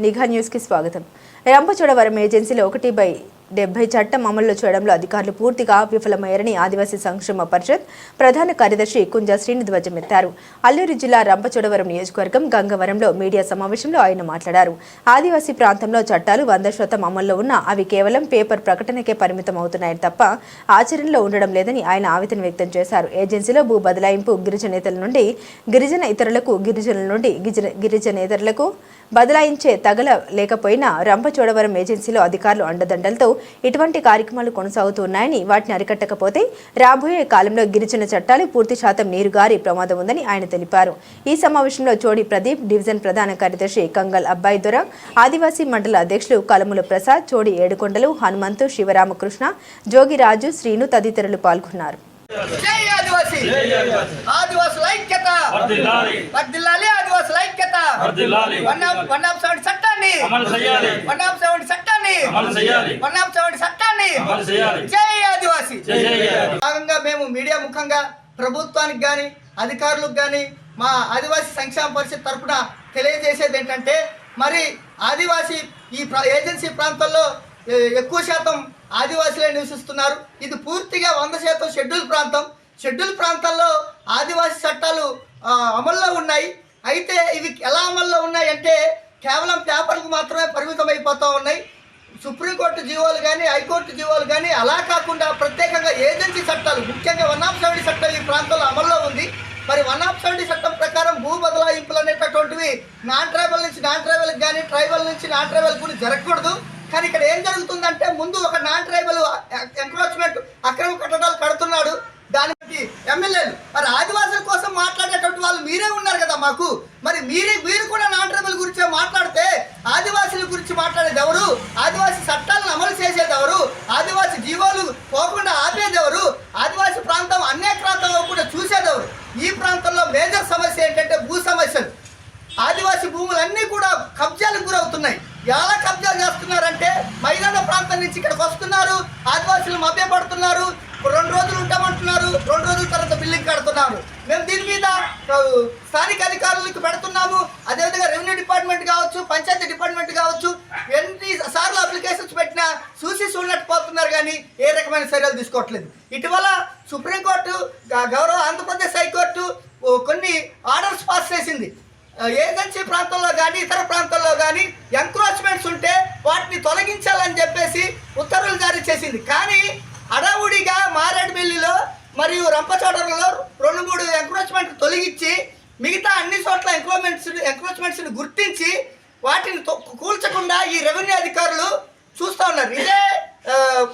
నిఘా న్యూస్కి స్వాగతం. రంపచోడవరం ఏజెన్సీలో ఒకటి బై డెబ్బై చట్టం అమల్లో చేయడంలో అధికారులు పూర్తిగా విఫలమయ్యారని ఆదివాసీ సంక్షేమ పరిషత్ ప్రధాన కార్యదర్శి కుంజా శ్రీని ధ్వజమెత్తారు అల్లూరు జిల్లా రంపచోడవరం నియోజకవర్గం గంగవరంలో మీడియా సమావేశంలో ఆయన మాట్లాడారు. ఆదివాసీ ప్రాంతంలో చట్టాలు వంద శాతం అమల్లో ఉన్నా అవి కేవలం పేపర్ ప్రకటనకే పరిమితం అవుతున్నాయని తప్ప ఆచరణలో ఉండడం లేదని ఆయన ఆవేదన వ్యక్తం చేశారు. ఏజెన్సీలో భూ బదలాయింపు గిరిజనేతల నుండి గిరిజన ఇతరులకు గిరిజనుల నుండి గిరిజనేతరులకు బదలాయించే తగల లేకపోయినా రంపచోడవరం ఏజెన్సీలో అధికారులు అండదండలతో ఇటువంటి కార్యక్రమాలు కొనసాగుతూ ఉన్నాయని వాటిని అరికట్టకపోతే రాబోయే కాలంలో గిరిజన చట్టాలు పూర్తి శాతం నీరుగారి ప్రమాదం ఉందని ఆయన తెలిపారు. ఈ సమావేశంలో చోడి ప్రదీప్ డివిజన్ ప్రధాన కార్యదర్శి కంగల్ అబ్బాయి దొర ఆదివాసీ మండల అధ్యక్షులు కలముల ప్రసాద్ చోడి ఏడుకొండలు హనుమంతు శివరామకృష్ణ జోగిరాజు శ్రీను తదితరులు పాల్గొన్నారు. జై ఆదివాసి! ఆదివాసుల ఐక్యత! వర్ధిల్లాలి! ఆదివాసుల ఐక్యత. One of one of seventy చట్టాన్ని. అమలు చేయాలి. వన్ ఆఫ్ సెవెంటీ చట్టాన్ని. అమలు చేయాలి. వన్ ఆఫ్ సెవెంటీ చట్టాన్ని. అమలు చేయాలి. జై ఆదివాసి. జై జై ఆదివాసి. భాగంగా మేము మీడియా ముఖంగా ప్రభుత్వానికి కానీ అధికారులకు కానీ మా ఆదివాసీ సంక్షేమ పరిషత్ తరపున తెలియజేసేది ఏంటంటే మరి ఆదివాసీ ఈ ప్ర- ఏజెన్సీ ప్రాంతాల్లో ఏ, ఎక్కువ శాతం ఆదివాసులే నివసిస్తున్నారు. ఇది పూర్తిగా వంద శాతం షెడ్యూల్ ప్రాంతం. షెడ్యూల్ ప్రాంతాల్లో ఆదివాసీ చట్టాలు అమల్లో ఉన్నాయి. అయితే ఇవి ఎలా అమల్లో ఉన్నాయంటే కేవలం పేపర్కు మాత్రమే పరిమితం అయిపోతూ ఉన్నాయి. సుప్రీంకోర్టు జీవోలు కానీ హైకోర్టు జీవోలు కానీ అలా కాకుండా ప్రత్యేకంగా ఏజెన్సీ చట్టాలు ముఖ్యంగా వన్ ఆఫ్ సెవెంటీ చట్టం ఈ ప్రాంతంలో అమల్లో ఉంది. మరి వన్ ఆఫ్ సెవెంటీ చట్టం ప్రకారం భూ బదలాయింపులు అనేటటువంటివి నాన్ ట్రైబల్ నుంచి నాన్ ట్రైబల్కి కానీ ట్రైబల్ నుంచి నాన్ ట్రైబల్ కూడా జరగకూడదు. కానీ ఇక్కడ ఏం జరుగుతుందంటే ముందు ఒక నాన్ ట్రైబల్ ఎంక్రోచ్మెంట్ అక్రమ కట్టడాలు కడుతున్నాడు దాని బట్టి ఎమ్మెల్యేలు మరి ఆదివాసుల కోసం మాట్లాడేటువంటి వాళ్ళు మీరే ఉన్నారు కదా మాకు. మరి మీరే మీరు కూడా నాన్ ట్రైబల్ గురించి మాట్లాడితే ఆదివాసుల గురించి మాట్లాడేది ఎవరు ఆదివాసీ చట్టాలను అమలు చేసేదెవరు? ఆదివాసీ జీవాలు పోకుండా ఆపేదెవరు? ఎవరు ఆదివాసీ ప్రాంతం అన్య ప్రాంతాల్లో కూడా చూసేదెవరు? ఈ ప్రాంతంలో మేజర్ సమస్య ఏంటంటే భూ సమస్యలు. ఆదివాసీ భూములన్నీ కూడా కబ్జాలకు గురవుతున్నాయి. ఎలా కబ్జాలు చేస్తున్నారంటే మైదాన ప్రాంతం నుంచి ఇక్కడికి వస్తున్నారు. ఆదివాసులు మభ్యపడుతున్నారు. రెండు రోజులు ఉంటామంటున్నారు రెండు రోజుల తర్వాత బిల్డింగ్ కడుతున్నారు. మేము దీని మీద స్థానిక అధికారులకు పెడుతున్నాము. అదేవిధంగా రెవెన్యూ డిపార్ట్మెంట్ కావచ్చు పంచాయతీ డిపార్ట్మెంట్ కావచ్చు ఎన్ని సార్లు అప్లికేషన్స్ పెట్టినా చూసి చూడనట్టు పోతున్నారు కానీ ఏ రకమైన చర్యలు తీసుకోవట్లేదు. ఇటీవల సుప్రీంకోర్టు గౌరవ ఆంధ్రప్రదేశ్ హైకోర్టు ఓ, కొన్ని ఆర్డర్స్ పాస్ చేసింది. ఏజెన్సీ ప్రాంతంలో కానీ ఇతర ప్రాంతాల్లో కానీ ఎంక్రోచ్మెంట్స్ ఉంటే వాటిని తొలగించాలని చెప్పేసి ఉత్తర్వులు జారీ చేసింది. కానీ హడావుడిగా మారేడుమిల్లిలో మరియు రంపచోడవరంలో రెండు మూడు ఎంక్రోచ్మెంట్ తొలగించి మిగతా అన్ని చోట్ల ఎంక్రోచ్మెంట్స్ ఎంక్రోచ్మెంట్స్ని గుర్తించి వాటిని తొ- కూల్చకుండా ఈ రెవెన్యూ అధికారులు చూస్తూ ఉన్నారు. ఇదే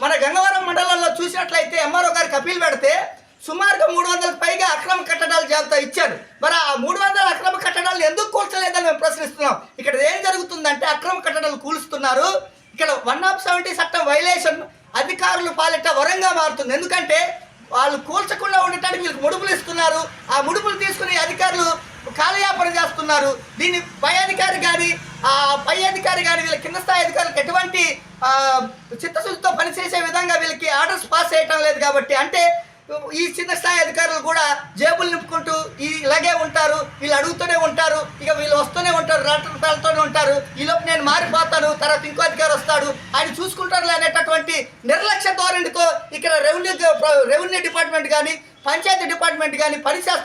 మన గంగవరం మండలంలో చూసినట్లయితే ఎంఆర్ఓ గారికి అప్పీల్ పెడితే సుమారుగా మూడు వందల పైగా అక్రమ కట్టడాలు జాబితా ఇచ్చారు. మరి ఆ మూడు వందల అక్రమ కట్టడాలు ఎందుకు కూల్చలేదని మేము ప్రశ్నిస్తున్నాం. ఇక్కడ ఏం జరుగుతుందంటే అక్రమ కట్టడాలు కూలుస్తున్నారు. ఇక్కడ వన్ ఆఫ్ సెవెంటీ చట్టం వైలేషన్ అధికారులు పాలిట వరంగా మారుతుంది. ఎందుకంటే వాళ్ళు కూల్చకుండా ఉండటానికి వీళ్ళకి ముడుపులు ఇస్తున్నారు. ఆ ముడుపులు తీసుకుని అధికారులు కాలయాపన చేస్తున్నారు. దీన్ని పై అధికారి కానీ ఆ పై అధికారి కానీ వీళ్ళ కింద స్థాయి అధికారులకు ఎటువంటి చిత్తశుద్ధితో పనిచేసే విధంగా వీళ్ళకి ఆర్డర్స్ పాస్ చేయటం లేదు కాబట్టి అంటే ఈ చిన్న స్థాయి అధికారులు కూడా జేబులు నింపుకుంటూ ఈ ఇలాగే ఉంటారు. వీళ్ళు అడుగుతూనే ఉంటారు వీళ్ళు వస్తూనే ఉంటారు రాటలతోనే ఉంటారు. ఈలోపు నేను మారిపోతాను తర్వాత ఇంకో అధికారి వస్తాడు. ఆయన చూసుకుంటారు అనేటటువంటి నిర్లక్ష్య ధోరణితో ఇక్కడ రెవెన్యూ రెవెన్యూ డిపార్ట్మెంట్ కానీ పంచాయతీ డిపార్ట్మెంట్ కానీ పనిచేస్తారు